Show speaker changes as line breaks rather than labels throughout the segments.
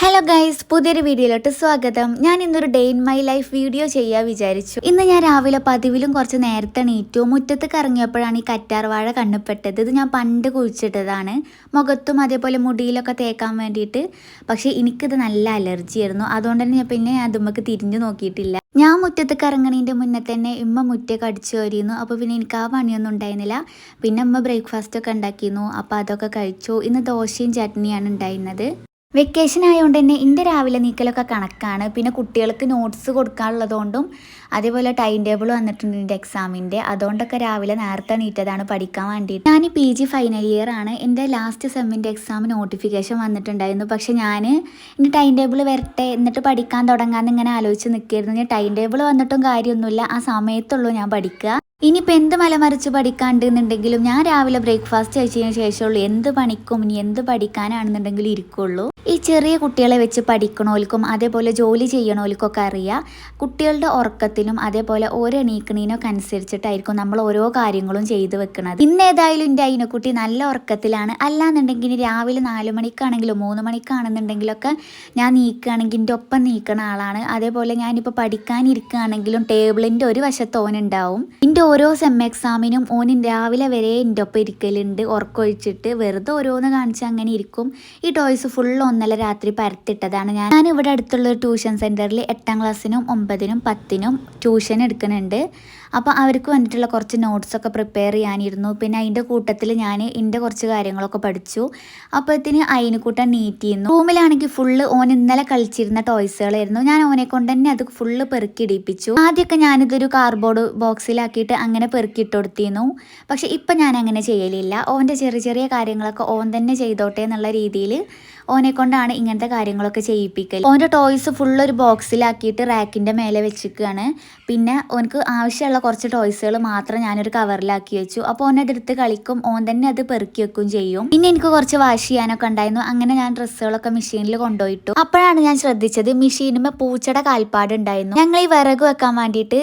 Hello guys പുതിയൊരു വീഡിയോയിലോട്ട് സ്വാഗതം. ഞാൻ ഇന്നൊരു day in my life video ചെയ്യാൻ വിചാരിച്ചു. ഇന്ന് ഞാൻ രാവിലെ പതിവിലും കുറച്ച് നേരത്തെ എണീറ്റു. മുറ്റത്ത് കറങ്ങിയപ്പോഴാണ് ഈ കറ്റാർവാഴ കണ്ണുപ്പെട്ടത് ഇത് ഞാൻ പണ്ട് കുഴിച്ചിട്ടതാണ്. മുഖത്തും അതേപോലെ മുടിയിലൊക്കെ തേക്കാൻ വേണ്ടിയിട്ട്. പക്ഷേ എനിക്കിത് നല്ല അലർജി ആയിരുന്നു. അതുകൊണ്ട് തന്നെ ഞാൻ പിന്നെ ഞാൻ അതുമ്മക്ക് തിരിഞ്ഞു നോക്കിയിട്ടില്ല. ഞാൻ മുറ്റത്ത് കറങ്ങണീന്റെ മുന്നേ തന്നെ ഇമ്മ മുറ്റൊക്കെ അടിച്ചു വരിയിരുന്നു. അപ്പോൾ പിന്നെ എനിക്ക് ആ പണിയൊന്നും ഉണ്ടായിരുന്നില്ല. പിന്നെ അമ്മ ബ്രേക്ക്ഫാസ്റ്റ് ഒക്കെ ഉണ്ടാക്കിയിരുന്നു. അപ്പോൾ അതൊക്കെ കഴിച്ചു. ഇന്ന് ദോശയും ചട്നിയാണ് ഉണ്ടായിരുന്നത്. വെക്കേഷൻ ആയതുകൊണ്ട് തന്നെ എന്റെ രാവിലെ നീക്കലൊക്കെ കണക്കാണ്. പിന്നെ കുട്ടികൾക്ക് നോട്ട്സ് കൊടുക്കാനുള്ളതുകൊണ്ടും അതേപോലെ ടൈം ടേബിൾ വന്നിട്ടുണ്ട് എന്റെ എക്സാമിന്റെ അതുകൊണ്ടൊക്കെ രാവിലെ നേരത്തെ നീറ്റതാണ് പഠിക്കാൻ വേണ്ടിയിട്ട് ഞാൻ പി ജി ഫൈനൽ ഇയർ ആണ്. എന്റെ ലാസ്റ്റ് സെമ്മിന്റെ എക്സാം നോട്ടിഫിക്കേഷൻ വന്നിട്ടുണ്ടായിരുന്നു. പക്ഷെ ഞാൻ എന്റെ ടൈം ടേബിൾ വരട്ടെ എന്നിട്ട് പഠിക്കാൻ തുടങ്ങാമെന്ന് ഇങ്ങനെ ആലോചിച്ച് നിൽക്കുകയായിരുന്നു ഞാൻ ടൈം ടേബിൾ വന്നിട്ടും കാര്യമൊന്നുമില്ല ആ സമയത്തുള്ളൂ ഞാൻ പഠിക്കുക ഇനിയിപ്പോൾ എന്ത് മലമറിച്ച് പഠിക്കാണ്ടെന്നുണ്ടെങ്കിലും ഞാൻ രാവിലെ ബ്രേക്ക്ഫാസ്റ്റ് കഴിച്ചതിന് ശേഷമുള്ളൂ. എന്ത് പണിക്കും ഇനി എന്ത് പഠിക്കാനാണെന്നുണ്ടെങ്കിലും ഇരിക്കുള്ളൂ. ഈ ചെറിയ കുട്ടികളെ വെച്ച് പഠിക്കണോൽക്കും അതേപോലെ ജോലി ചെയ്യണോൽക്കൊക്കെ അറിയാം. കുട്ടികളുടെ ഉറക്കത്തിനും അതേപോലെ ഓരോ എണീക്കണീനൊക്കെ അനുസരിച്ചിട്ടായിരിക്കും നമ്മൾ ഓരോ കാര്യങ്ങളും ചെയ്തു വെക്കുന്നത് ഇന്ന് ഏതായാലും എന്റെ അയിനക്കുട്ടി നല്ല ഉറക്കത്തിലാണ്. അല്ലാന്നുണ്ടെങ്കിൽ രാവിലെ നാല് മണിക്കാണെങ്കിലും മൂന്ന് മണിക്കാണെന്നുണ്ടെങ്കിലൊക്കെ ഞാൻ നീക്കുകയാണെങ്കിൽ എന്റെ ഒപ്പം നീക്കണ ആളാണ്. അതേപോലെ ഞാനിപ്പോൾ പഠിക്കാനിരിക്കുകയാണെങ്കിലും ടേബിളിന്റെ ഒരു വശത്ത് ഓനുണ്ടാവും എന്റെ ഓരോ സെം എക്സാമിനും ഓൻ രാവിലെ വരെ എന്റെ ഒപ്പം ഇരിക്കലുണ്ട് ഉറക്കൊഴിച്ചിട്ട് വെറുതെ ഓരോന്ന് കാണിച്ച് അങ്ങനെ ഇരിക്കും. ഈ ടോയ്സ് ഫുൾ ഒന്നല്ല രാത്രി പരത്തിട്ടതാണ് ഞാൻ ഞാൻ ഇവിടെ അടുത്തുള്ള ട്യൂഷൻ സെന്ററിൽ എട്ടാം ക്ലാസ്സിനും ഒമ്പതിനും പത്തിനും ട്യൂഷൻ എടുക്കുന്നുണ്ട്. അപ്പോൾ അവർക്ക് വേണ്ടിയിട്ടുള്ള കുറച്ച് നോട്ട്സൊക്കെ പ്രിപ്പയർ ചെയ്യാനിരുന്നു. പിന്നെ അതിന്റെ കൂട്ടത്തിൽ ഞാൻ എന്റെ കുറച്ച് കാര്യങ്ങളൊക്കെ പഠിച്ചു. അപ്പോഴത്തേന് അതിനെക്കൂട്ടം നീറ്റ് ചെയ്യുന്നു. റൂമിലാണെങ്കിൽ ഫുള്ള് ഓൻ ഇന്നലെ കളിച്ചിരുന്ന ടോയ്സുകളായിരുന്നു ഞാൻ ഓനെ കൊണ്ട് തന്നെ അത് ഫുള്ള് പെറുക്കിടിപ്പിച്ചു ആദ്യമൊക്കെ ഞാനിതൊരു കാർഡ്ബോർഡ് ബോക്സിലാക്കിയിട്ട് അങ്ങനെ പെറുക്കിയിട്ട് കൊടുത്തിരുന്നു പക്ഷേ ഇപ്പം ഞാൻ അങ്ങനെ ചെയ്യലില്ല. ഓന്റെ ചെറിയ ചെറിയ കാര്യങ്ങളൊക്കെ ഓൻ തന്നെ ചെയ്തോട്ടെ എന്നുള്ള രീതിയിൽ ഓനെ കൊണ്ടാണ് ഇങ്ങനത്തെ കാര്യങ്ങളൊക്കെ ചെയ്യിപ്പിക്കൽ ഓന്റെ ടോയ്സ് ഫുൾ ഒരു ബോക്സിലാക്കിയിട്ട് റാക്കിന്റെ മേലെ വെച്ചിരിക്കുകയാണ് പിന്നെ ഓനക്ക് ആവശ്യമുള്ള കുറച്ച് ടോയ്സുകൾ മാത്രം ഞാനൊരു കവറിലാക്കി വെച്ചു. അപ്പോൾ ഓൻ അതെടുത്ത് കളിക്കും. ഓൻ തന്നെ അത് പെറുക്കി വെക്കും ചെയ്യും. പിന്നെ എനിക്ക് കുറച്ച് വാഷ് ചെയ്യാനൊക്കെ ഉണ്ടായിരുന്നു. അങ്ങനെ ഞാൻ ഡ്രസ്സുകളൊക്കെ മെഷീനിൽ കൊണ്ടുപോയിട്ടു. അപ്പോഴാണ് ഞാൻ ശ്രദ്ധിച്ചത് മെഷീനുമേ പൂച്ചയുടെ കാൽപ്പാട് ഉണ്ടായിരുന്നു. ഞങ്ങൾ ഈ വിറക് വെക്കാൻ വേണ്ടിയിട്ട്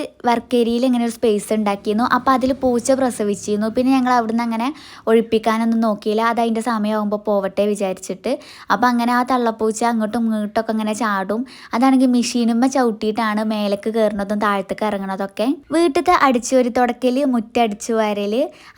ഏരിയയിൽ ഇങ്ങനെ ഒരു സ്പേസ് ഉണ്ടാക്കിയിരുന്നു. അപ്പോൾ അതിൽ പൂച്ച പ്രസവിച്ചിരുന്നു. പിന്നെ ഞങ്ങൾ അവിടുന്ന് അങ്ങനെ ഒഴിപ്പിക്കാനൊന്നും നോക്കിയില്ല. അത് അതിന്റെ സമയമാകുമ്പോൾ പോവട്ടെ വിചാരിച്ചിട്ട്. അപ്പോൾ അങ്ങനെ ആ തള്ളപ്പൂച്ച അങ്ങോട്ടും ഇങ്ങോട്ടൊക്കെ അങ്ങനെ ചാടും. അതാണെങ്കിൽ മെഷീനുമ്മ ചവിട്ടിയിട്ടാണ് മേലേക്ക് കയറുന്നതും താഴത്തേക്ക് ഇറങ്ങുന്നതൊക്കെ. വീട്ടിലത്തെ അടിച്ചുവരി തുടക്കൽ മുറ്റടിച്ചു വരൽ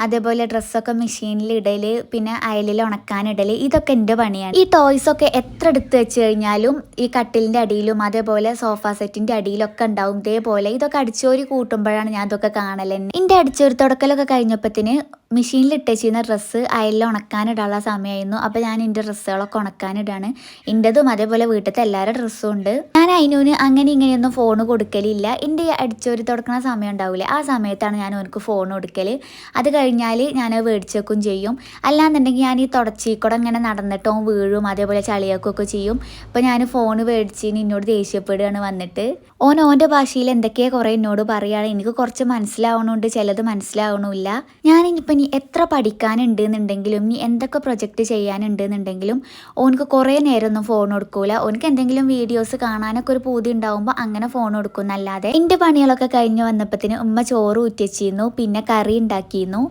അതേപോലെ ഡ്രസ്സൊക്കെ മെഷീനിൽ ഇടൽ പിന്നെ അയലിൽ ഉണക്കാനിടൽ ഇതൊക്കെ എന്റെ പണിയാണ്. ഈ ടോയ്സ് ഒക്കെ എത്ര എടുത്ത് വെച്ച് കഴിഞ്ഞാലും ഈ കട്ടിലിന്റെ അടിയിലും അതേപോലെ സോഫ സെറ്റിന്റെ അടിയിലൊക്കെ ഉണ്ടാവും. ഇതേപോലെ ഇതൊക്കെ അടിച്ചോരി കൂട്ടുമ്പോഴാണ് ഞാൻ ഇതൊക്കെ കാണലെന്നെ എന്റെ അടിച്ചോരി തുടക്കലൊക്കെ കഴിഞ്ഞപ്പത്തിന് മെഷീനിൽ ഇട്ടേച്ചിരുന്ന ഡ്രസ്സ് അയലിൽ ഉണക്കാനിടാനുള്ള സമയമായിരുന്നു. അപ്പോൾ ഞാൻ എന്റെ ഡ്രസ്സുകളൊക്കെ ഉണക്കാനിടാണ്. എന്റെതും അതേപോലെ വീട്ടിലത്തെ എല്ലാവരുടെ ഡ്രസ്സും ഉണ്ട്. ഞാൻ അതിനൂന് അങ്ങനെ ഇങ്ങനെയൊന്നും ഫോൺ കൊടുക്കലില്ല. എന്റെ അടിച്ചോരി തുടക്കുന്ന സമയം ഉണ്ടാവില്ലേ ആ സമയത്താണ് ഞാൻ അവനക്ക് ഫോൺ കൊടുക്കൽ അത് കഴിഞ്ഞാൽ ഞാൻ മേടിച്ച് ചെയ്യും. അല്ലാന്നുണ്ടെങ്കിൽ ഞാൻ ഈ തുടച്ചിക്കൂടെ ഇങ്ങനെ നടന്നിട്ടോ വീഴും അതേപോലെ ചളിയാക്കുകയൊക്കെ ചെയ്യും. അപ്പോൾ ഞാൻ ഫോൺ മേടിച്ച് എന്നോട് ദേഷ്യപ്പെടുകയാണ് വന്നിട്ട്. ഓൻ ഓന്റെ ഭാഷയിൽ എന്തൊക്കെയാണ് കുറേ എന്നോട് പറയുകയാണ് എനിക്ക് കുറച്ച് മനസ്സിലാവണമുണ്ട് ചിലത് മനസ്സിലാവണമില്ല. ഞാൻ ഇനിയിപ്പോൾ ഇനി എത്ര പഠിക്കാനുണ്ട് എന്നുണ്ടെങ്കിലും ഇനി എന്തൊക്കെ പ്രൊജക്റ്റ് ചെയ്യാനുണ്ട് എന്നുണ്ടെങ്കിലും ഓനക്ക് കുറേ നേരമൊന്നും ഫോൺ കൊടുക്കൂല. ഓനക്ക് എന്തെങ്കിലും വീഡിയോസ് കാണാനൊക്കെ ഒരു പൂതി ഉണ്ടാവുമ്പോൾ അങ്ങനെ ഫോൺ കൊടുക്കും. അല്ലാതെ എന്റെ പണികളൊക്കെ കഴിഞ്ഞ് വന്നപ്പത്തിന് ഉമ്മ ചോറ് ഊറ്റിച്ചിരുന്നു പിന്നെ കറി ഉണ്ടാക്കിയിരുന്നു.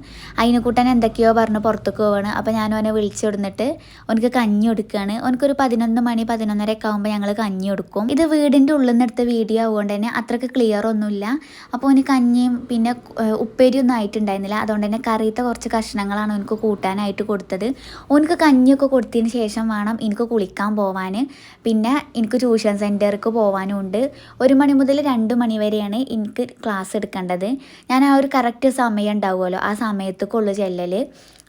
അതിനെ കൂട്ടാൻ എന്തൊക്കെയോ പറഞ്ഞ് പുറത്തേക്ക് പോവാണ്. അപ്പോൾ ഞാൻ ഓനെ വിളിച്ചു കൊടുത്തിട്ട് ഓനക്ക് കഞ്ഞി കൊടുക്കുകയാണ് ഓനക്കൊരു പതിനൊന്ന് മണി പതിനൊന്നര ഒക്കെ ആകുമ്പോൾ ഞങ്ങൾ കഞ്ഞി കൊടുക്കും. ഇത് വീടിന്റെ ഉള്ളിൽ നിന്ന് എടുത്ത വീഡിയോ ആവുകൊണ്ട് തന്നെ അത്രയ്ക്ക് ക്ലിയർ ഒന്നുമില്ല. അപ്പോൾ ഓന് കഞ്ഞിയും പിന്നെ ഉപ്പേരിയൊന്നും ആയിട്ടുണ്ടായിരുന്നില്ല. അതുകൊണ്ട് തന്നെ കറിയത്തെ കുറച്ച് കഷ്ണങ്ങളാണ് എനിക്ക് കൂട്ടാനായിട്ട് കൊടുത്തത്. ഓനക്ക് കഞ്ഞിയൊക്കെ കൊടുത്തതിന് ശേഷം വേണം എനിക്ക് കുളിക്കാൻ പോവാൻ പിന്നെ എനിക്ക് ട്യൂഷൻ സെന്റർക്ക് പോകാനും ഉണ്ട്. ഒരു മണി മുതൽ രണ്ട് മണി വരെയാണ് എനിക്ക് ക്ലാസ് എടുക്കേണ്ടത്. ഞാൻ ആ ഒരു കറക്റ്റ് സമയം ഉണ്ടാവുമല്ലോ ആ സമയത്തേക്കുള്ളൂ ചെല്ലൽ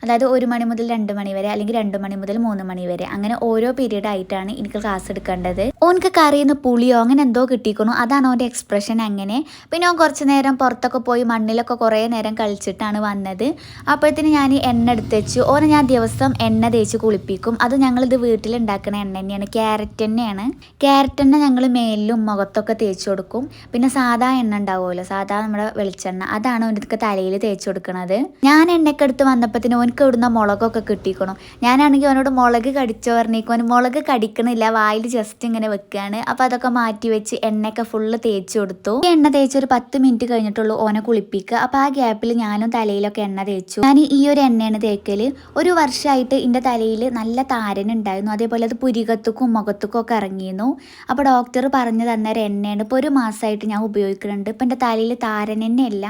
അതായത് ഒരു മണി മുതൽ രണ്ട് മണി വരെ അല്ലെങ്കിൽ രണ്ട് മണി മുതൽ മൂന്ന് മണി വരെ. അങ്ങനെ ഓരോ പീരീഡ് ആയിട്ടാണ് എനിക്ക് ക്ലാസ് എടുക്കേണ്ടത്. ഓനക്ക് കറിയുന്ന പുളിയോ അങ്ങനെ എന്തോ കിട്ടിക്കണു. അതാണ് ഓന്റെ എക്സ്പ്രഷൻ അങ്ങനെ. പിന്നെ ഓൻ കുറച്ച് നേരം പുറത്തൊക്കെ പോയി മണ്ണിലൊക്കെ കുറേ നേരം കളിച്ചിട്ടാണ് വന്നത്. അപ്പോഴത്തേന് ഞാൻ എണ്ണ എടുത്ത് വെച്ചു. ഓനെ ഞാൻ ദിവസം എണ്ണ തേച്ച് കുളിപ്പിക്കും. അത് ഞങ്ങളിത് വീട്ടിലുണ്ടാക്കുന്ന എണ്ണ തന്നെയാണ്. ക്യാരറ്റ് എണ്ണയാണ് ക്യാരറ്റ് എണ്ണ ഞങ്ങൾ മേലിലും മുഖത്തൊക്കെ തേച്ച് കൊടുക്കും. പിന്നെ സാധാ എണ്ണ ഉണ്ടാവുമല്ലോ. സാധാ നമ്മുടെ വെളിച്ചെണ്ണ. അതാണ് ഓനക്ക് തലയിൽ തേച്ച് കൊടുക്കുന്നത് ഞാൻ എണ്ണയൊക്കെ എടുത്ത് ഓൻ ഓനക്ക് ഇവിടുന്ന് മുളകൊക്കെ കിട്ടിക്കണം? ഞാനാണെങ്കിൽ അവനോട് മുളക് കടിച്ചോ അവന് മുളക് കടിക്കണില്ല. വായിൽ ജസ്റ്റ് ഇങ്ങനെ വെക്കുകയാണ് അപ്പം അതൊക്കെ മാറ്റി വെച്ച് എണ്ണയൊക്കെ ഫുള്ള് തേച്ച് കൊടുത്തു. ഈ എണ്ണ തേച്ച് ഒരു പത്ത് മിനിറ്റ് കഴിഞ്ഞിട്ടുള്ളൂ ഓനെ കുളിപ്പിക്കുക. അപ്പം ആ ഗ്യാപ്പിൽ ഞാനും തലയിലൊക്കെ എണ്ണ തേച്ചു. ഞാൻ ഈ ഒരു എണ്ണയാണ് തേക്കൽ. ഒരു വർഷമായിട്ട് എന്റെ തലയിൽ നല്ല താരൻ ഉണ്ടായിരുന്നു. അതേപോലെ അത് പുരികത്തുക്കും മുഖത്തുക്കും ഒക്കെ ഇറങ്ങിയിരുന്നു. അപ്പോൾ ഡോക്ടർ പറഞ്ഞു തന്നൊരു എണ്ണയാണ് ഇപ്പോൾ ഒരു മാസമായിട്ട് ഞാൻ ഉപയോഗിക്കുന്നുണ്ട്. ഇപ്പം എന്റെ തലയിൽ താരൻ തന്നെയല്ല.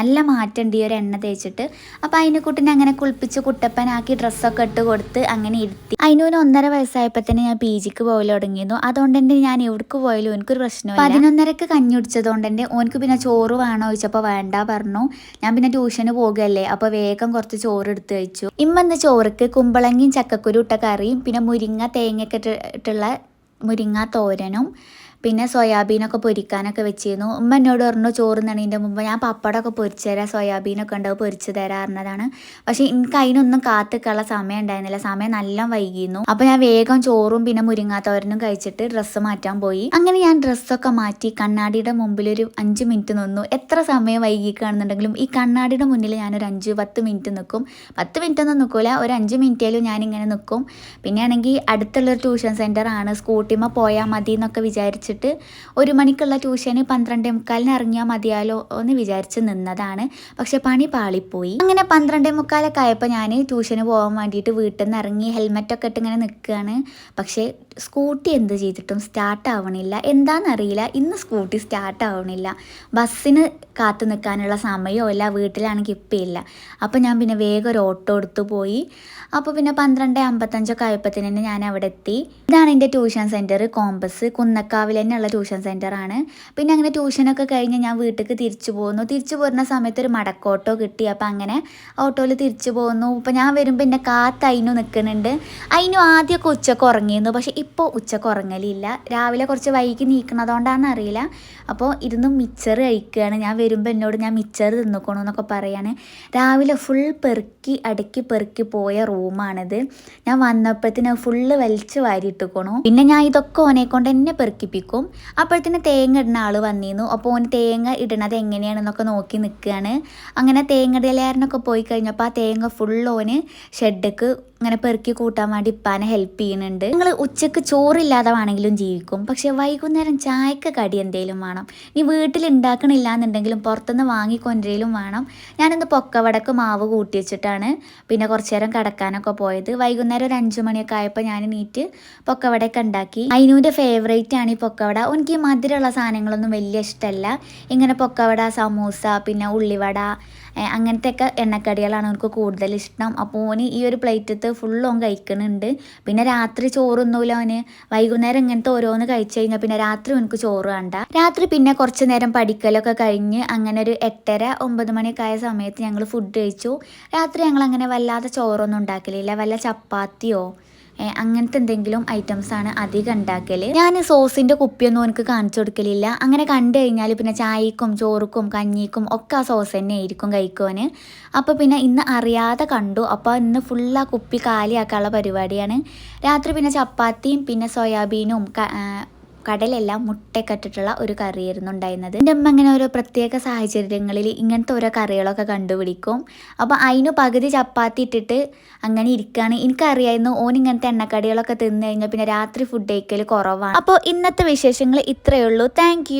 നല്ല മാറ്റമുണ്ട് ഈ ഒരു എണ്ണ തേച്ചിട്ട്. അപ്പോൾ അതിനെ കുട്ടിനെ അങ്ങനെ കുളിപ്പിച്ച് കുട്ടപ്പനാക്കി ഡ്രസ്സൊക്കെ ഇട്ട് കൊടുത്ത് അങ്ങനെ ഇരുത്തി. അതിനൊരു ഒന്നര വയസ്സായപ്പോൾ തന്നെ ഞാൻ പി ജിക്ക് പോകൽ തുടങ്ങിയിരുന്നു. അതുകൊണ്ട് തന്നെ ഞാൻ എവിടേക്ക് പോയാലും എനിക്കൊരു പ്രശ്നം പതിനൊന്നരക്ക് കഞ്ഞി കുടിച്ചതുകൊണ്ട് തന്നെ ഓനക്ക് പിന്നെ ചോറ് വേണോ ചോദിച്ചപ്പോൾ വേണ്ട പറഞ്ഞു. ഞാൻ പിന്നെ ട്യൂഷന് പോകുകയല്ലേ അപ്പോൾ വേഗം കുറച്ച് ചോറ് എടുത്ത് കഴിച്ചു. ഇമ്മന്ന് ചോറുക്ക് കുമ്പളങ്ങയും ചക്കക്കുരു ഇട്ട കറിയും പിന്നെ മുരിങ്ങ തേങ്ങയൊക്കെ മുരിങ്ങ തോരനും പിന്നെ സോയാബീനൊക്കെ പൊരിക്കാനൊക്കെ വെച്ചിരുന്നു. ഉമ്മ എന്നോട് പറഞ്ഞു ചോറ് നണീന്റെ മുമ്പ് ഞാൻ പപ്പടമൊക്കെ പൊരിച്ചു തരാം. സോയാബീനൊക്കെ ഉണ്ടാവും പൊരിച്ചു തരാറുന്നതാണ് പക്ഷേ എനിക്ക് അതിനൊന്നും കാത്തിക്കുള്ള സമയം ഉണ്ടായിരുന്നില്ല. സമയം നല്ല വൈകിയിരുന്നു. അപ്പോൾ ഞാൻ വേഗം ചോറും പിന്നെ മുരിങ്ങാത്തോരനും കഴിച്ചിട്ട് ഡ്രസ്സ് മാറ്റാൻ പോയി. അങ്ങനെ ഞാൻ ഡ്രസ്സൊക്കെ മാറ്റി കണ്ണാടിയുടെ മുമ്പിൽ ഒരു അഞ്ച് മിനിറ്റ് നിന്നു. എത്ര സമയം വൈകിക്കുകയാണെന്നുണ്ടെങ്കിലും ഈ കണ്ണാടിയുടെ മുന്നിൽ ഞാനൊരു അഞ്ച് പത്ത് മിനിറ്റ് നിൽക്കും. പത്ത് മിനിറ്റ് ഒന്നും നിൽക്കില്ല ഒരു അഞ്ച് മിനിറ്റേലും ഞാനിങ്ങനെ നിൽക്കും. പിന്നെ ആണെങ്കിൽ അടുത്തുള്ളൊരു ട്യൂഷൻ സെന്റർ ആണ് സ്കൂട്ടിമ്മ പോയാൽ മതി എന്നൊക്കെ വിചാരിച്ചിട്ട് ഒരു മണിക്കുള്ള ട്യൂഷന് പന്ത്രണ്ടേ മുക്കാലിന് ഇറങ്ങിയാൽ മതിയാലോ എന്ന് വിചാരിച്ച് നിന്നതാണ്. പക്ഷെ പണി പാളിപ്പോയി. അങ്ങനെ പന്ത്രണ്ടേ മുക്കാലൊക്കെ ആയപ്പോൾ ഞാൻ ട്യൂഷന് പോകാൻ വേണ്ടിയിട്ട് വീട്ടിൽ നിന്ന് ഇറങ്ങി ഹെൽമെറ്റൊക്കെ ഇട്ട് ഇങ്ങനെ നിൽക്കുകയാണ് പക്ഷേ സ്കൂട്ടി എന്ത് ചെയ്തിട്ടും സ്റ്റാർട്ട് ആവണില്ല. എന്താണെന്നറിയില്ല ഇന്ന് സ്കൂട്ടി സ്റ്റാർട്ട് ആവണില്ല. ബസ്സിന് കാത്തു നിൽക്കാനുള്ള സമയമോ ഇല്ല. വീട്ടിലാണെങ്കിൽ ഇപ്പം ഇല്ല. അപ്പോൾ ഞാൻ പിന്നെ വേഗം ഒരു ഓട്ടോ എടുത്ത് പോയി. അപ്പോൾ പിന്നെ പന്ത്രണ്ട് അമ്പത്തഞ്ചൊക്കെ ആയപ്പോഴത്തേന് തന്നെ ഞാൻ അവിടെ എത്തി ഇതാണ് എന്റെ ട്യൂഷൻ സെന്റർ കോമ്പസ്. കുന്നക്കാവിൽ തന്നെയുള്ള ട്യൂഷൻ സെന്ററാണ് പിന്നെ അങ്ങനെ ട്യൂഷനൊക്കെ കഴിഞ്ഞ് ഞാൻ വീട്ടിലേക്ക് തിരിച്ചു പോകുന്നു തിരിച്ചു പോരുന്ന സമയത്ത് ഒരു മടക്ക ഓട്ടോ കിട്ടി. അപ്പോൾ അങ്ങനെ ഓട്ടോയിൽ തിരിച്ചു പോകുന്നു ഇപ്പോൾ ഞാൻ വരുമ്പോൾ എന്റെ കാത്ത് അതിനു നിൽക്കുന്നുണ്ട്. അതിനു ആദ്യമൊക്കെ ഉച്ചയ്ക്ക് ഉറങ്ങിയിരുന്നു. പക്ഷേ ഇപ്പോൾ ഉച്ചയ്ക്ക് ഉറങ്ങലില്ല. രാവിലെ കുറച്ച് വൈകി നീക്കുന്നതുകൊണ്ടാണെന്ന് അറിയില്ല. അപ്പോൾ ഇരുന്ന് മിച്ചർ കഴിക്കുകയാണ്. ഞാൻ വരുമ്പോൾ എന്നോട് ഞാൻ മിച്ചർ തിന്നിക്കണു എന്നൊക്കെ പറയാണ്. രാവിലെ ഫുൾ പെറുക്കി അടുക്കി പെറുക്കി പോയ റൂമാണിത്. ഞാൻ വന്നപ്പോഴത്തേന് ഫുള്ള് വലിച്ചു വാരിയിട്ടുക്കണു പിന്നെ ഞാൻ ഇതൊക്കെ ഓനെ കൊണ്ട് എന്നെ പെറുക്കിപ്പിക്കും. അപ്പോഴത്തേന് തേങ്ങ ഇടുന്ന ആൾ വന്നിരുന്നു. അപ്പോൾ ഓന് തേങ്ങ ഇടണത് എങ്ങനെയാണെന്നൊക്കെ നോക്കി നിൽക്കുകയാണ് അങ്ങനെ തേങ്ങ ഇടലാരനൊക്കെ പോയി കഴിഞ്ഞപ്പോൾ ആ തേങ്ങ ഫുൾ ഓന് ഷെഡ്ക്ക് ഇങ്ങനെ പെറുക്കി കൂട്ടാൻ വേണ്ടി ഇപ്പാനെ ഹെൽപ്പ് ചെയ്യുന്നുണ്ട്. നിങ്ങൾ ഉച്ചയ്ക്ക് ചോറില്ലാതെ വേണമെങ്കിലും ജീവിക്കും. പക്ഷെ വൈകുന്നേരം ചായക്ക് കടി എന്തെങ്കിലും വേണം. നീ വീട്ടിൽ ഉണ്ടാക്കണില്ല എന്നുണ്ടെങ്കിലും പുറത്തുനിന്ന് വാങ്ങിക്കൊണ്ടരയിലും വേണം. ഞാനിന്ന് പൊക്കവടക്ക് മാവ് കൂട്ടി വെച്ചിട്ടാണ് പിന്നെ കുറച്ചു നേരം കിടക്കാനൊക്കെ പോയത്. വൈകുന്നേരം ഒരു അഞ്ചു മണിയൊക്കെ ആയപ്പോൾ ഞാൻ നീറ്റ് പൊക്കവടയൊക്കെ ഉണ്ടാക്കി അതിനൂന്റെ ഫേവറേറ്റ് ആണ് ഈ പൊക്കവട. എനിക്ക് മധുരമുള്ള സാധനങ്ങളൊന്നും വലിയ ഇഷ്ടമല്ല. ഇങ്ങനെ പൊക്കവട സമൂസ പിന്നെ ഉള്ളിവട അങ്ങനത്തെയൊക്കെ എണ്ണക്കടികളാണ് എനിക്ക് കൂടുതൽ ഇഷ്ടം. അപ്പോൾ ഓന് ഈ ഒരു പ്ലേറ്റത്ത് ഫുള്ളും കഴിക്കുന്നുണ്ട് പിന്നെ രാത്രി ചോറൊന്നുമില്ല അവന് വൈകുന്നേരം ഇങ്ങനത്തെ ഓരോന്ന് കഴിച്ചു കഴിഞ്ഞാൽ പിന്നെ രാത്രി എനിക്ക് ചോറ് വേണ്ട. രാത്രി പിന്നെ കുറച്ച് നേരം പഠിക്കലൊക്കെ കഴിഞ്ഞ് അങ്ങനെ ഒരു എട്ടര ഒമ്പത് മണിയൊക്കെ ആയ സമയത്ത് ഞങ്ങൾ ഫുഡ് കഴിച്ചു. രാത്രി ഞങ്ങൾ അങ്ങനെ വല്ലാതെ ചോറൊന്നും ഉണ്ടാക്കലില്ല. വല്ല ചപ്പാത്തിയോ അങ്ങനത്തെ എന്തെങ്കിലും ഐറ്റംസ് ആണ് അധികം ഉണ്ടാക്കൽ ഞാൻ സോസിന്റെ കുപ്പിയൊന്നും എനിക്ക് കാണിച്ചു കൊടുക്കലില്ല. അങ്ങനെ കണ്ടു കഴിഞ്ഞാൽ പിന്നെ ചായക്കും ചോറുക്കും കഞ്ഞിക്കും ഒക്കെ ആ സോസ് തന്നെ ആയിരിക്കും കഴിക്കുവാന്. അപ്പോൾ പിന്നെ ഇന്ന് അറിയാതെ കണ്ടു. അപ്പോൾ ഇന്ന് ഫുൾ ആ കുപ്പി കാലിയാക്കാനുള്ള പരിപാടിയാണ്. രാത്രി പിന്നെ ചപ്പാത്തിയും പിന്നെ സോയാബീനും കടലെല്ലാം മുട്ടയൊക്കെ ഒരു കറിയായിരുന്നു ഉണ്ടായിരുന്നത്. എന്റെ അമ്മ അങ്ങനെ ഓരോ പ്രത്യേക സാഹചര്യങ്ങളിൽ ഇങ്ങനത്തെ ഓരോ കറികളൊക്കെ കണ്ടുപിടിക്കും. അപ്പോൾ അതിന് പകുതി ചപ്പാത്തി ഇട്ടിട്ട് അങ്ങനെ ഇരിക്കുകയാണ്. എനിക്കറിയായിരുന്നു ഓൻ ഇങ്ങനത്തെ എണ്ണക്കടികളൊക്കെ തിന്നു കഴിഞ്ഞാൽ പിന്നെ രാത്രി ഫുഡ് കഴിക്കൽ കുറവാണ്. അപ്പോൾ ഇന്നത്തെ വിശേഷങ്ങൾ ഇത്രയേ ഉള്ളൂ. താങ്ക്